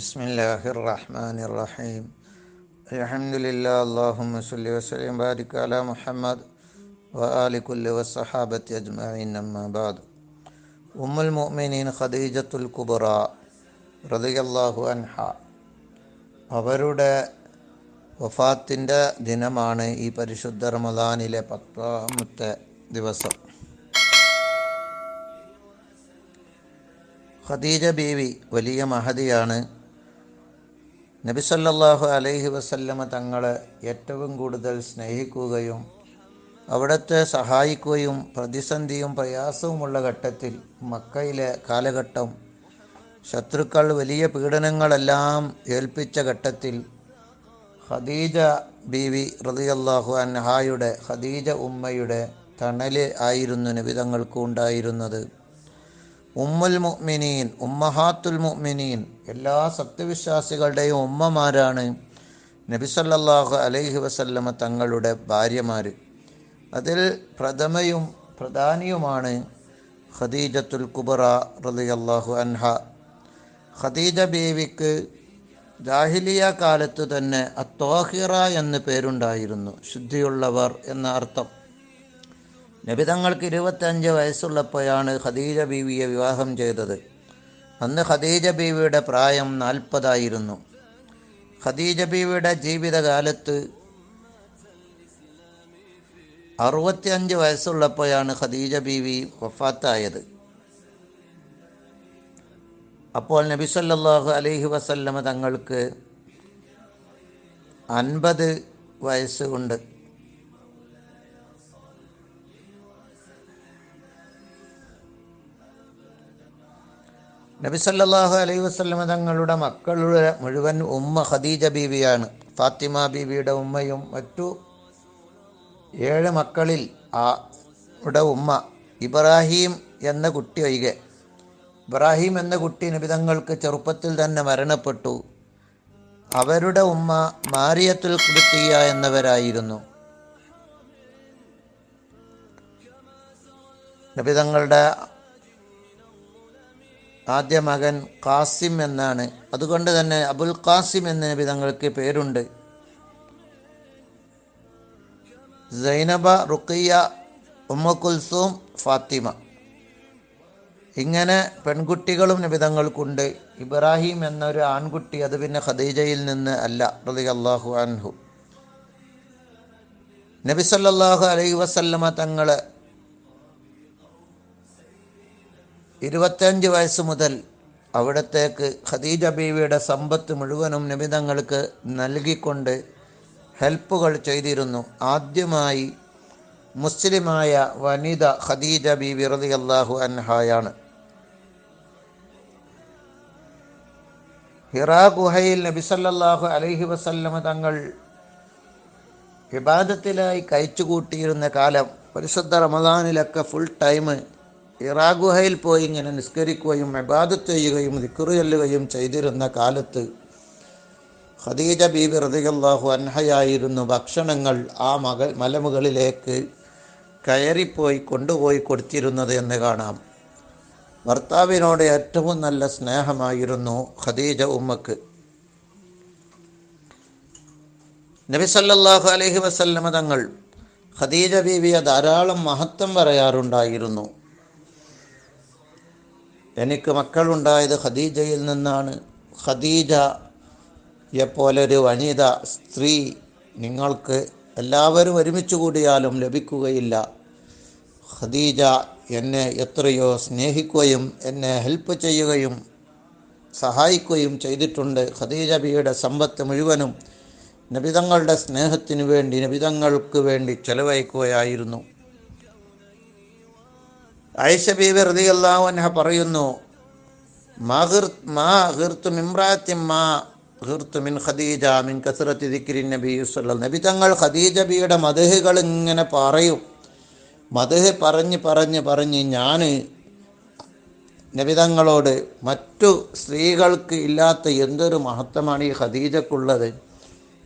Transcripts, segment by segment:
بسم الله الرحمن الرحيم الحمد لله اللهم صل وسلم وبارك على محمد وآل كل والصحابة أجمعين أما بعد أم المؤمنين خديجة الكبرى رضي الله عنها അവരുടെ വഫാത്തിന്റെ ദിനമാണ് ഈ പരിശുദ്ധ റമദാനിലെ പത്താമത്തെ ദിവസം. ഖദീജ ബീവി വലിയ മഹതിയാണ്. നബിസല്ലാഹു അലൈഹി വസല്ലമ തങ്ങളെ ഏറ്റവും കൂടുതൽ സ്നേഹിക്കുകയും അവിടുത്തെ സഹായിക്കുകയും പ്രതിസന്ധിയും പ്രയാസവുമുള്ള ഘട്ടത്തിൽ മക്കയിലെ കാലഘട്ടം ശത്രുക്കൾ വലിയ പീഡനങ്ങളെല്ലാം ഏൽപ്പിച്ച ഘട്ടത്തിൽ ഖദീജ ബീവി റളിയല്ലാഹു അൻഹായുടെ ഖദീജ ഉമ്മയുടെ തണൽ ആയിരുന്നു നിബിതങ്ങൾക്ക് ഉണ്ടായിരുന്നത് ഉമ്മുൽ മുഅ്മിനീൻ ഉമ്മഹാത്തുൽ മുഅ്മിനീൻ എല്ലാ സത്യവിശ്വാസികളുടെയും ഉമ്മമാരാണ് നബിസല്ലാഹു അലൈഹി വസല്ലമ തങ്ങളുടെ ഭാര്യമാർ അതിൽ പ്രഥമയും പ്രധാനിയുമാണ് ഖദീജത്തുൽ കുബറ റളിയല്ലാഹു അൻഹ. ഖദീജ ബീവിക്ക് ജാഹിലിയ കാലത്ത് തന്നെ അത്തോഹിറ എന്ന് പേരുണ്ടായിരുന്നു ശുദ്ധിയുള്ളവർ എന്ന അർത്ഥം. നബിതങ്ങൾക്ക് ഇരുപത്തഞ്ച് വയസ്സുള്ളപ്പോഴാണ് ഖദീജ ബീവിയെ വിവാഹം ചെയ്തത്. അന്ന് ഖദീജ ബീവിയുടെ പ്രായം നാൽപ്പതായിരുന്നു. ഖദീജ ബീവിയുടെ ജീവിതകാലത്ത് അറുപത്തിയഞ്ച് വയസ്സുള്ളപ്പോഴാണ് ഖദീജ ബീവി വഫാത്തായത്. അപ്പോൾ നബി സല്ലാഹു അലൈഹി വസല്ലമ തങ്ങൾക്ക് അൻപത് വയസ്സുകൊണ്ട് നബി സല്ലല്ലാഹു അലൈഹി വസല്ലമ തങ്ങളുടെ മക്കളുടെ മുഴുവൻ ഉമ്മ ഖദീജ ബീവിയാണ്. ഫാത്തിമ ബീവിയുടെ ഉമ്മയും മറ്റു ഏഴ് മക്കളിൽ ആ ഉമ്മ ഇബ്രാഹിം എന്ന കുട്ടി ഒഴികെ ഇബ്രാഹിം എന്ന കുട്ടി നിബിതങ്ങൾക്ക് ചെറുപ്പത്തിൽ തന്നെ മരണപ്പെട്ടു. അവരുടെ ഉമ്മ മാരിയത്തുൽ കുടുത്തിയ എന്നവരായിരുന്നു. നബിതങ്ങളുടെ ആദ്യ മകൻ കാസിം എന്നാണ്. അതുകൊണ്ട് തന്നെ അബുൽ കാസിം എന്ന നബിതങ്ങൾക്ക് പേരുണ്ട്. സൈനബ റുക്കിയ ഉമ്മ കുൽസൂം ഫാത്തിമ. ഇങ്ങനെ പെൺകുട്ടികളും നിബിതങ്ങൾക്കുണ്ട്. ഇബ്രാഹിം എന്നൊരു ആൺകുട്ടി അത് പിന്നെ ഖദീജയിൽ നിന്ന് അല്ല റതി അള്ളാഹു അൻഹു. നബി സല്ലാഹു അലൈഹി വസല്ലമ തങ്ങൾ ഇരുപത്തഞ്ച് വയസ്സ് മുതൽ അവിടത്തേക്ക് ഖദീജ ബീവിയുടെ സമ്പത്ത് മുഴുവനും നബിതങ്ങൾക്ക് നൽകിക്കൊണ്ട് ഹെൽപ്പുകൾ ചെയ്തിരുന്നു. ആദ്യമായി മുസ്ലിമായ വനിത ഖദീജ ബിബി റതി അള്ളാഹു അൻഹായാണ്. ഹിറാ ഗുഹയിൽ നബി സല്ലല്ലാഹു അലൈഹി വസല്ലമ തങ്ങൾ വിവാദത്തിലായി കഴിച്ചുകൂട്ടിയിരുന്ന കാലം പരിശുദ്ധ റമദാനിലൊക്കെ ഫുൾ ടൈം ഹിറാ ഗുഹയിൽ പോയി ഇങ്ങനെ നിസ്കരിക്കുകയും വിവാദത്ത് ചെയ്യുകയും ദിക്കുറു ചൊല്ലുകയും ചെയ്തിരുന്ന കാലത്ത് ഖദീജ ബീബി റതിയല്ലാഹു അൻഹയായിരുന്നു ഭക്ഷണങ്ങൾ ആ മകൾ മലമുകളിലേക്ക് കയറിപ്പോയി കൊണ്ടുപോയി കൊടുത്തിരുന്നത് എന്ന് കാണാം. ഭർത്താവിനോട് ഏറ്റവും നല്ല സ്നേഹമായിരുന്നു ഖദീജ ഉമ്മക്ക്. നബി സല്ലല്ലാഹു അലൈഹി വസല്ലമ തങ്ങൾ ഖദീജ ബീവിയെ ധാരാളം മഹത്വം പറയാറുണ്ടായിരുന്നു. എനിക്ക് മക്കളുണ്ടായത് ഖദീജയിൽ നിന്നാണ്. ഖദീജയെപ്പോലൊരു വനിത സ്ത്രീ നിങ്ങൾക്ക് എല്ലാവരും ഒരുമിച്ച് കൂടിയാലും ലഭിക്കുകയില്ല. ഖദീജ എന്നെ എത്രയോ സ്നേഹിക്കുകയും എന്നെ ഹെൽപ്പ് ചെയ്യുകയും സഹായിക്കുകയും ചെയ്തിട്ടുണ്ട്. ഖദീജ ബിയുടെ സമ്പത്ത് മുഴുവനും നബിതങ്ങളുടെ സ്നേഹത്തിനു വേണ്ടി നബിതങ്ങൾക്ക് വേണ്ടി ചെലവഴിക്കുകയായിരുന്നു. ആയിഷ ബീബി റതി പറയുന്നു മാ മാ ഹീർത്തു മിമ്രാത്തി മാ ഹീർത്തു മിൻ ഖദീജ മിൻ കസറത്തി ദിക്രി നബി സല്ല നബി തങ്ങൾ ഖദീജ ബിയുടെ മതഹുകൾ ഇങ്ങനെ പറയും. മതഹ് പറഞ്ഞ് പറഞ്ഞ് പറഞ്ഞ് ഞാൻ നബിതങ്ങളോട് മറ്റു സ്ത്രീകൾക്ക് ഇല്ലാത്ത എന്തൊരു മഹത്വമാണ് ഈ ഖദീജക്കുള്ളത്?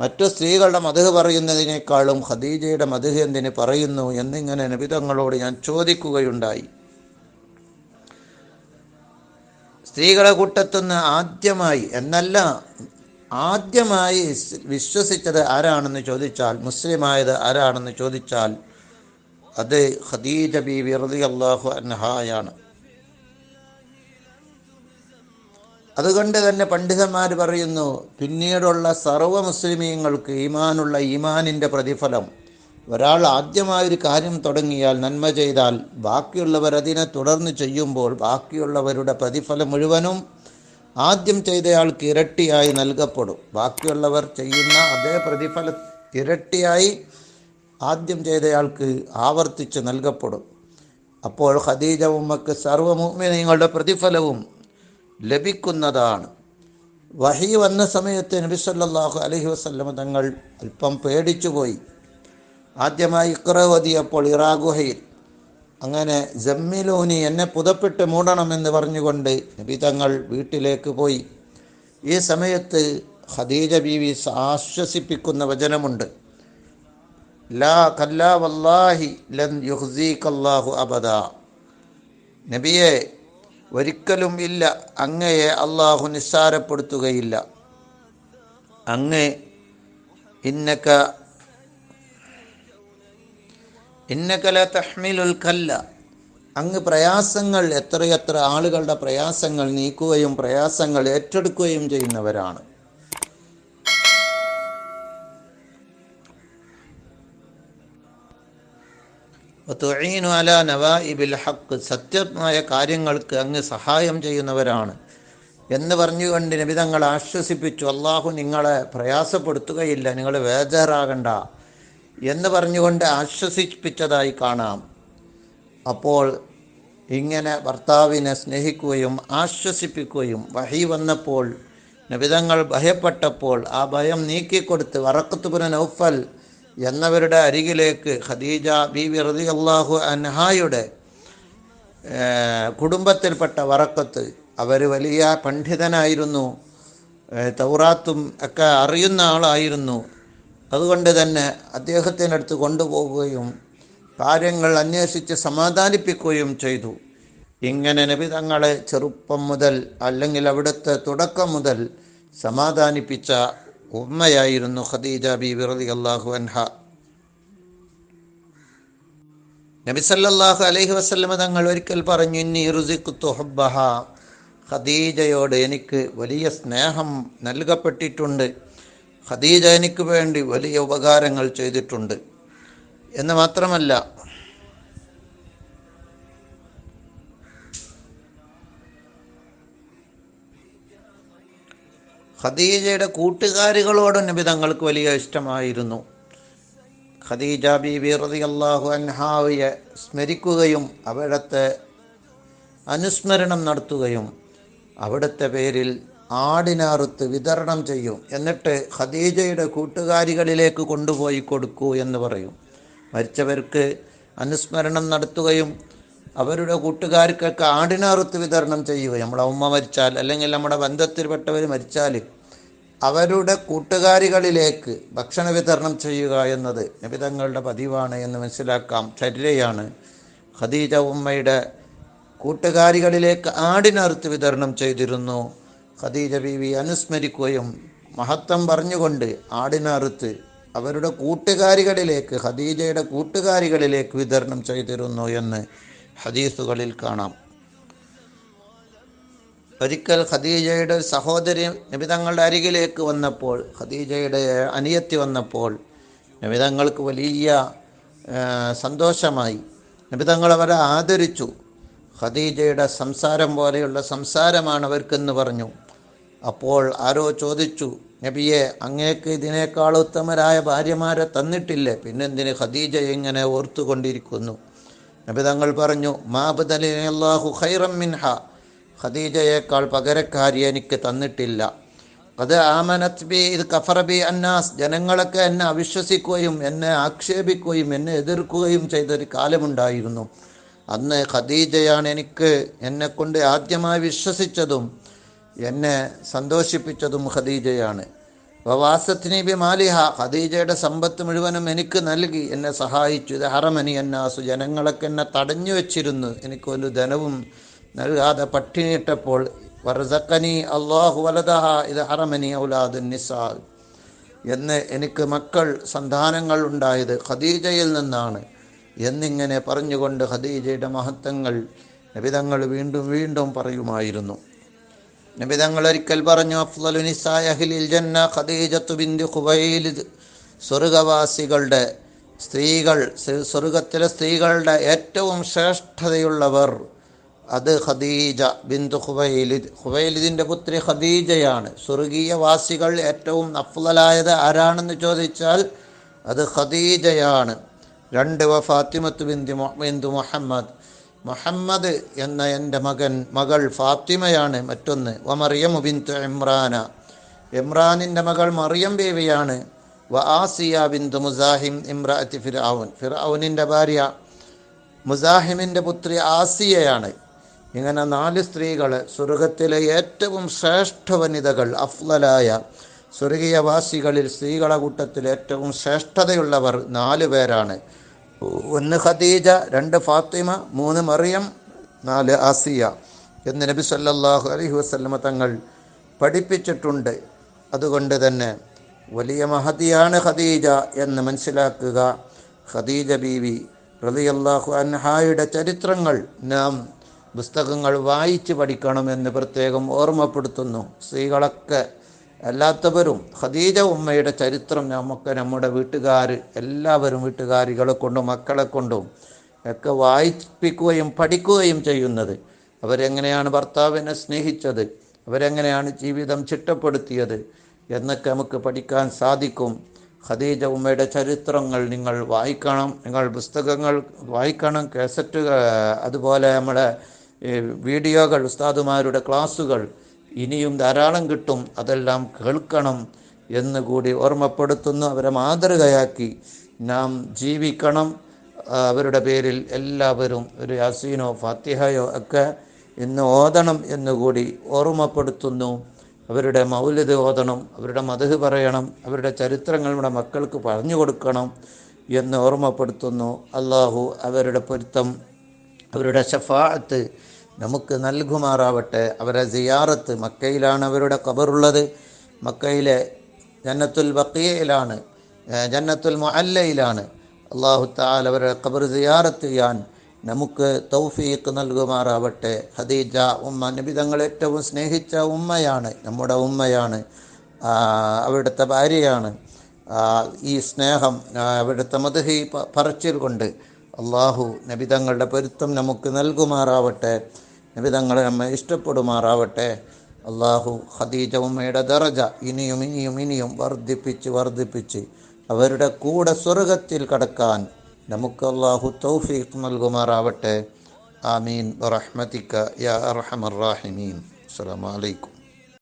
മറ്റു സ്ത്രീകളുടെ മധു പറയുന്നതിനേക്കാളും ഖദീജയുടെ മധു എന്തിന് പറയുന്നു എന്നിങ്ങനെ നബിതങ്ങളോട് ഞാൻ ചോദിക്കുകയുണ്ടായി. സ്ത്രീകളെ കൂട്ടത്തുനിന്ന് ആദ്യമായി എന്നല്ല ആദ്യമായി വിശ്വസിച്ചത് ആരാണെന്ന് ചോദിച്ചാൽ മുസ്ലിമായത് ആരാണെന്ന് ചോദിച്ചാൽ അത് ഖദീജ വിറതി അള്ളാഹു അൻഹായാണ്. അതുകൊണ്ട് തന്നെ പണ്ഡിതന്മാർ പറയുന്നു പിന്നീടുള്ള സർവ മുസ്ലിമീങ്ങൾക്ക് ഈമാനുള്ള ഈമാനിന്റെ പ്രതിഫലം. ഒരാൾ ആദ്യമായൊരു കാര്യം തുടങ്ങിയാൽ നന്മ ചെയ്താൽ ബാക്കിയുള്ളവർ അതിനെ തുടർന്ന് ചെയ്യുമ്പോൾ ബാക്കിയുള്ളവരുടെ പ്രതിഫലം മുഴുവനും ആദ്യം ചെയ്തയാൾക്ക് ഇരട്ടിയായി നൽകപ്പെടും. ബാക്കിയുള്ളവർ ചെയ്യുന്ന അതേ പ്രതിഫല ഇരട്ടിയായി ആദ്യം ചെയ്തയാൾക്ക് ആവർത്തിച്ച് നൽകപ്പെടും. അപ്പോൾ ഖദീജ ഉമ്മക്ക് സർവമുഅ്മിനീങ്ങളുടെ പ്രതിഫലവും ലഭിക്കുന്നതാണ്. വഹി വന്ന സമയത്ത് നബി സല്ലാഹു അലഹി വസല്ലമ തങ്ങൾ അല്പം പേടിച്ചുപോയി. ആദ്യമായി ഇക്ര ഓതിയപ്പോൾ ഇറാ ഗുഹയിൽ അങ്ങനെ ജമ്മിലൂനി എന്നെ പുതപ്പിട്ട് മൂടണമെന്ന് പറഞ്ഞുകൊണ്ട് നബി തങ്ങൾ വീട്ടിലേക്ക് പോയി. ഈ സമയത്ത് ഖദീജ ബീവി ആശ്വസിപ്പിക്കുന്ന വചനമുണ്ട്. ലാ കല്ലാ വല്ലാഹി ലൻ യുഹ്സീഖല്ലാഹു അബദ. നബിയെ ഒരിക്കലും ഇല്ല അങ്ങയെ അള്ളാഹു നിസ്സാരപ്പെടുത്തുകയില്ല. അങ്ങ് ഇന്നക്ക ഇന്നക്കല തഹ്മിലുൽ കല്ല അങ്ങ് പ്രയാസങ്ങൾ എത്രയെത്ര ആളുകളുടെ പ്രയാസങ്ങൾ നീക്കുകയും പ്രയാസങ്ങൾ ഏറ്റെടുക്കുകയും ചെയ്യുന്നവരാണ്. തുഈനു അല നവാഇബിൽ ഹക്ക് സത്യമായ കാര്യങ്ങൾക്ക് അങ്ങ് സഹായം ചെയ്യുന്നവരാണ്. എന്ന് പറഞ്ഞുകൊണ്ട് നബിതങ്ങൾ ആശ്വസിപ്പിച്ചു. അള്ളാഹു നിങ്ങളെ പ്രയാസപ്പെടുത്തുകയില്ല. നിങ്ങൾ വേജാറാകണ്ട എന്ന് പറഞ്ഞുകൊണ്ട് ആശ്വസിപ്പിച്ചതായി കാണാം. അപ്പോൾ ഇങ്ങനെ ഭർത്താവിനെ സ്നേഹിക്കുകയും ആശ്വസിപ്പിക്കുകയും വഹി വന്നപ്പോൾ നബിതങ്ങൾ ഭയപ്പെട്ടപ്പോൾ ആ ഭയം നീക്കിക്കൊടുത്ത് വറക്കത്തുപുര നൗഫൽ എന്നവരുടെ അരികിലേക്ക് ഖദീജ ബീബി റതി അള്ളാഹു അൻഹായുടെ കുടുംബത്തിൽപ്പെട്ട വറക്കത്ത്. അവർ വലിയ പണ്ഡിതനായിരുന്നു. തൗറാത്തും ഒക്കെ അറിയുന്ന ആളായിരുന്നു. അതുകൊണ്ട് തന്നെ അദ്ദേഹത്തിനടുത്ത് കൊണ്ടുപോവുകയും കാര്യങ്ങൾ അന്വേഷിച്ച് സമാധാനിപ്പിക്കുകയും ചെയ്തു. ഇങ്ങനെ നബി തങ്ങളെ ചെറുപ്പം മുതൽ അല്ലെങ്കിൽ അവിടുത്തെ തുടക്കം മുതൽ സമാധാനിപ്പിച്ച ഉമ്മയായിരുന്നു ഖദീജ ബി വിറതി അള്ളാഹു അൻഹ. നബി സല്ലല്ലാഹു അലൈഹി വസ്ലമ തങ്ങൾ ഒരിക്കൽ പറഞ്ഞു ഇന്നി റുസിഖ്തു തുഹബ്ബഹ ഖദീജയോട് എനിക്ക് വലിയ സ്നേഹം നൽകപ്പെട്ടിട്ടുണ്ട്. ഖദീജ എനിക്ക് വേണ്ടി വലിയ ഉപകാരങ്ങൾ ചെയ്തിട്ടുണ്ട്. എന്ന് മാത്രമല്ല ഖദീജയുടെ കൂട്ടുകാരികളോട് നബി തങ്ങൾക്ക് വലിയ ഇഷ്ടമായിരുന്നു. ഖദീജ ബീബി അള്ളാഹു അൻഹാവിയെ സ്മരിക്കുകയും അവിടുത്തെ അനുസ്മരണം നടത്തുകയും അവിടുത്തെ പേരിൽ ആടിനാറുത്ത് വിതരണം ചെയ്യും. എന്നിട്ട് ഖദീജയുടെ കൂട്ടുകാരികളിലേക്ക് കൊണ്ടുപോയി കൊടുക്കൂ എന്ന് പറയും. മരിച്ചവർക്ക് അനുസ്മരണം നടത്തുകയും അവരുടെ കൂട്ടുകാർക്കൊക്കെ ആടിനാറുത്ത് വിതരണം ചെയ്യുകയും. നമ്മുടെ ഉമ്മ മരിച്ചാൽ അല്ലെങ്കിൽ നമ്മുടെ ബന്ധത്തിൽപ്പെട്ടവർ മരിച്ചാൽ അവരുടെ കൂട്ടുകാരികളിലേക്ക് ഭക്ഷണ വിതരണം ചെയ്യുക എന്നത് നബിതങ്ങളുടെ പതിവാണ് എന്ന് മനസ്സിലാക്കാം. ചര്യയാണ് ഖദീജ ഉമ്മയുടെ കൂട്ടുകാരികളിലേക്ക് ആടിനറുത്ത് വിതരണം ചെയ്തിരുന്നു. ഖദീജ ബീവി അനുസ്മരിക്കുകയും മഹത്വം പറഞ്ഞുകൊണ്ട് ആടിനറുത്ത് അവരുടെ കൂട്ടുകാരികളിലേക്ക് ഖദീജയുടെ കൂട്ടുകാരികളിലേക്ക് വിതരണം ചെയ്തിരുന്നു എന്ന് ഹദീസുകളിൽ കാണാം. ഒരിക്കൽ ഖദീജയുടെ സഹോദരി നബിതങ്ങളുടെ അരികിലേക്ക് വന്നപ്പോൾ ഖദീജയുടെ അനിയത്തി വന്നപ്പോൾ നബിതങ്ങൾക്ക് വലിയ സന്തോഷമായി. നബിതങ്ങൾ അവരെ ആദരിച്ചു. ഖദീജയുടെ സംസാരം പോലെയുള്ള സംസാരമാണ് അവർക്കെന്ന് പറഞ്ഞു. അപ്പോൾ ആരോ ചോദിച്ചു നബിയെ അങ്ങേക്ക് ഇതിനേക്കാൾ ഉത്തമരായ ഭാര്യമാരെ തന്നിട്ടില്ലേ? പിന്നെന്തിന് ഖദീജ ഇങ്ങനെ ഓർത്തുകൊണ്ടിരിക്കുന്നു? നബി തങ്ങൾ പറഞ്ഞു മാബുദലിഹു ഖൈറം മിൻഹ. ഖദീജയേക്കാൾ പകരക്കാരി എനിക്ക് തന്നിട്ടില്ല. അത് ആമനത് ബി ഇത് കഫറ ബി അന്നാസ്. ജനങ്ങളൊക്കെ എന്നെ അവിശ്വസിക്കുകയും എന്നെ ആക്ഷേപിക്കുകയും എന്നെ എതിർക്കുകയും ചെയ്തൊരു കാലമുണ്ടായിരുന്നു. അന്ന് ഖദീജയാണ് എനിക്ക് എന്നെക്കൊണ്ട് ആദ്യമായി വിശ്വസിച്ചതും എന്നെ സന്തോഷിപ്പിച്ചതും ഖദീജയാണ്. വവാസത്തിനീബി മാലിഹ ഖദീജയുടെ സമ്പത്ത് മുഴുവനും എനിക്ക് നൽകി എന്നെ സഹായിച്ചു. ഇത് ഹറമനി എന്നാസു ജനങ്ങളൊക്കെ എന്നെ തടഞ്ഞു വെച്ചിരുന്നു. എനിക്കൊരു ധനവും നൽകാതെ പട്ടിണിയിട്ടപ്പോൾ വർസക്കനി അള്ളാഹു വലതഹ ഇത് ഹറമനി ഔലാദ് നിസാ എന്ന് എനിക്ക് മക്കൾ സന്താനങ്ങൾ ഉണ്ടായത് ഖദീജയിൽ നിന്നാണ്. എന്നിങ്ങനെ പറഞ്ഞുകൊണ്ട് ഖദീജയുടെ മഹത്വങ്ങൾ നബിതങ്ങൾ വീണ്ടും വീണ്ടും പറയുമായിരുന്നു. നബിതങ്ങൾ ഒരിക്കൽ പറഞ്ഞു അഫ്ലു അഹ്ലിൽ ജന്ന ഖദീജത്തു ബിന്ദു ഖുബൈലിദ്. സ്വർഗവാസികളുടെ സ്ത്രീകൾ സ്വർഗത്തിലെ സ്ത്രീകളുടെ ഏറ്റവും ശ്രേഷ്ഠതയുള്ളവർ അത് ഖദീജ ബിന്ദു ഖുബൈലിദ്. ഖുബൈലിദിന്റെ പുത്രി ഖദീജയാണ്. സ്വർഗീയ വാസികൾ ഏറ്റവും അഫ്ലലായത് ആരാണെന്ന് ചോദിച്ചാൽ അത് ഖദീജയാണ്. രണ്ട് വ ഫാത്തിമത്ത് ബിന്ദു ബിന്ദു മുഹമ്മദ്. മുഹമ്മദ് എന്ന എന്റെ മകൻ മകൾ ഫാത്തിമയാണ് മറ്റൊന്ന്. വ മറിയം ബിന്ദു ഇമ്രാന. ഇമ്രാനിന്റെ മകൾ മറിയം ബേവിയാണ്. വ ആസിയ ബിന്ദു മുസാഹിം ഇമ്രാത്തി ഫിർഔൻ ഫിർഔനിന്റെ ഭാര്യ മുസാഹിമിന്റെ പുത്രി ആസിയയാണ്. ഇങ്ങനെ നാല് സ്ത്രീകൾ സ്വർഗത്തിലെ ഏറ്റവും ശ്രേഷ്ഠ വനിതകൾ അഫ്ലലായ സ്വർഗീയവാസികളിൽ സ്ത്രീകളെ കൂട്ടത്തിൽ ഏറ്റവും ശ്രേഷ്ഠതയുള്ളവർ നാല് പേരാണ്. ഒന്ന് ഖദീജ രണ്ട് ഫാത്തിമ മൂന്ന് മറിയം നാല് ആസിയ. എന്ന് നബി സല്ലാഹു അലഹി വസ്ലമ തങ്ങൾ പഠിപ്പിച്ചിട്ടുണ്ട്. അതുകൊണ്ട് തന്നെ വലിയ മഹതിയാണ് ഖദീജ എന്ന് മനസ്സിലാക്കുക. ഖദീജ ബീവി റളിയല്ലാഹു അൻഹായുടെ ചരിത്രങ്ങൾ നാം പുസ്തകങ്ങൾ വായിച്ച് പഠിക്കണമെന്ന് പ്രത്യേകം ഓർമ്മപ്പെടുത്തുന്നു. സ്ത്രീകളൊക്കെ അല്ലാത്തവരും ഖദീജ ഉമ്മയുടെ ചരിത്രം നമുക്ക് നമ്മുടെ വീട്ടുകാർ എല്ലാവരും വീട്ടുകാരികളെ കൊണ്ടും മക്കളെ കൊണ്ടും ഒക്കെ വായിപ്പിക്കുകയും പഠിക്കുകയും ചെയ്യുന്നത്. അവരെങ്ങനെയാണ് ഭർത്താവിനെ സ്നേഹിച്ചത്? അവരെങ്ങനെയാണ് ജീവിതം ചിട്ടപ്പെടുത്തിയത്? എന്നൊക്കെ നമുക്ക് പഠിക്കാൻ സാധിക്കും. ഖദീജ ഉമ്മയുടെ ചരിത്രങ്ങൾ നിങ്ങൾ വായിക്കണം. നിങ്ങൾ പുസ്തകങ്ങൾ വായിക്കണം. കാസറ്റുകൾ അതുപോലെ നമ്മുടെ വീഡിയോകൾ ഉസ്താദുമാരുടെ ക്ലാസ്സുകൾ ഇനിയും ധാരാളം കിട്ടും അതെല്ലാം കേൾക്കണം എന്ന് കൂടി ഓർമ്മപ്പെടുത്തുന്നു. അവരെ മാതൃകയാക്കി നാം ജീവിക്കണം. അവരുടെ പേരിൽ എല്ലാവരും ഒരു യാസീനോ ഫാത്തിഹയോ ഒക്കെ ഇന്ന് ഓതണം എന്നുകൂടി ഓർമ്മപ്പെടുത്തുന്നു. അവരുടെ മൗലിദ് ഓതണം അവരുടെ മതഹ് പറയണം അവരുടെ ചരിത്രങ്ങൾ നമ്മുടെ മക്കൾക്ക് പറഞ്ഞു കൊടുക്കണം എന്ന് ഓർമ്മപ്പെടുത്തുന്നു. അള്ളാഹു അവരുടെ പൊരുത്തം അവരുടെ ഷഫാഅത്ത് നമുക്ക് നൽകുമാറാവട്ടെ. അവരെ സിയാറത്ത് മക്കയിലാണ് അവരുടെ ഖബറുള്ളത്. മക്കയിലെ ജന്നത്തുൽ ബക്കിയയിലാണ് ജന്നത്തുൽ മുഅല്ലയിലാണ്. അള്ളാഹു താൽ അവരുടെ ഖബർ സിയാറത്ത് ചെയ്യാൻ നമുക്ക് തൗഫീഖ് നൽകുമാറാവട്ടെ. ഹദീജ ഉമ്മ നബി തങ്ങൾ ഏറ്റവും സ്നേഹിച്ച ഉമ്മയാണ് നമ്മുടെ ഉമ്മയാണ് അവിടുത്തെ ഭാര്യയാണ്. ഈ സ്നേഹം അവിടുത്തെ മധുഹി പറച്ചിൽ കൊണ്ട് അള്ളാഹു നബിതങ്ങളുടെ പൊരുത്തം നമുക്ക് നൽകുമാറാവട്ടെ. നബിതങ്ങളെ നമ്മെ ഇഷ്ടപ്പെടുമാറാവട്ടെ. അള്ളാഹു ഖദീജ ഉമ്മയുടെ ദറജ. ഇനിയും ഇനിയും ഇനിയും വർദ്ധിപ്പിച്ച് വർദ്ധിപ്പിച്ച് അവരുടെ കൂടെ സ്വർഗത്തിൽ കടക്കാൻ നമുക്ക് അള്ളാഹു തൗഫീഖ് നൽകുമാറാവട്ടെ. ആമീൻ. റഹ്മതിക്ക യാ അർഹമർ റാഹിമീൻ. അസ്സാം അലൈക്കും.